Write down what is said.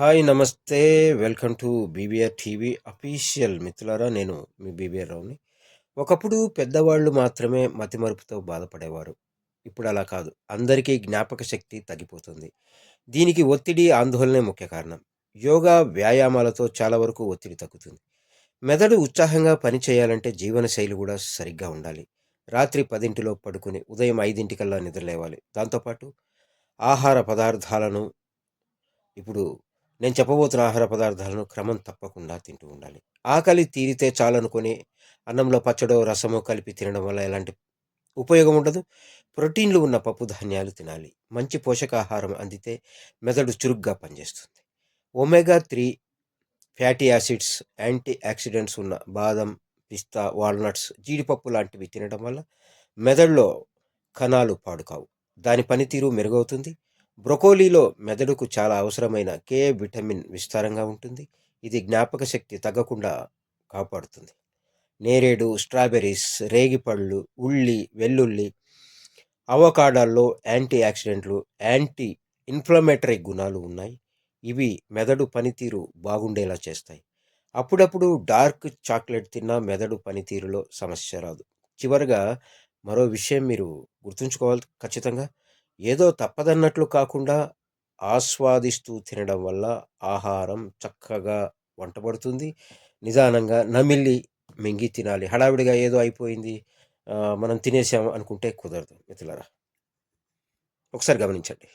Hi నమస్తే. Welcome to BBR TV official మిత్రులారా నేను మీ బీబీఆర్ రావుని ఒకప్పుడు పెద్దవాళ్ళు మాత్రమే మతిమరుపుతో బాధపడేవారు. ఇప్పుడు అలా కాదు. అందరికీ జ్ఞాపక శక్తి తగ్గిపోతుంది. దీనికి ఒత్తిడి ఆందోళనే ముఖ్య కారణం. యోగా వ్యాయామాలతో చాలా వరకు ఒత్తిడి తగ్గుతుంది. మెదడు ఉత్సాహంగా పని చేయాలంటే జీవనశైలి కూడా సరిగ్గా ఉండాలి. రాత్రి పదింటిలో పడుకుని ఉదయం ఐదింటికల్లా నిద్రలేవాలి. దాంతోపాటు ఆహార పదార్థాలను ఇప్పుడు నేను చెప్పబోతున్న ఆహార పదార్థాలను క్రమం తప్పకుండా తింటూ ఉండాలి. ఆకలి తీరితే చాలనుకొని అన్నంలో పచ్చడో రసమో కలిపి తినడం వల్ల ఎలాంటి ఉపయోగం ఉండదు. ప్రోటీన్లు ఉన్న పప్పు ధాన్యాలు తినాలి. మంచి పోషకాహారం అందితే మెదడు చురుగ్గా పనిచేస్తుంది. Omega three fatty acids antioxidants ఉన్న బాదం పిస్తా వాల్నట్స్ జీడిపప్పు లాంటివి తినడం వల్ల మెదడులో కణాలు పాడుకావు. దాని పనితీరు మెరుగవుతుంది. బ్రొకోలీలో మెదడుకు చాలా అవసరమైన కే విటమిన్ విస్తారంగా ఉంటుంది. ఇది జ్ఞాపక శక్తి తగ్గకుండా కాపాడుతుంది. నేరేడు స్ట్రాబెర్రీస్ రేగిపళ్ళు ఉల్లి వెల్లుల్లి అవకాడాల్లో యాంటీ ఆక్సిడెంట్లు యాంటీ ఇన్ఫ్లమేటరీ గుణాలు ఉన్నాయి. ఇవి మెదడు పనితీరు బాగుండేలా చేస్తాయి. అప్పుడప్పుడు డార్క్ చాక్లెట్ తిన్నా మెదడు పనితీరులో సమస్య రాదు. చివరగా మరో విషయం మీరు గుర్తుంచుకోవాలి ఖచ్చితంగా. ఏదో తప్పదన్నట్లు కాకుండా ఆస్వాదిస్తూ తినడం వల్ల ఆహారం చక్కగా వంటపడుతుంది నిదానంగా నమిలి మింగి తినాలి. హడావిడిగా ఏదో అయిపోయింది మనం తినేసాం అనుకుంటే కుదరదు మిత్రులరా. ఒకసారి గమనించండి.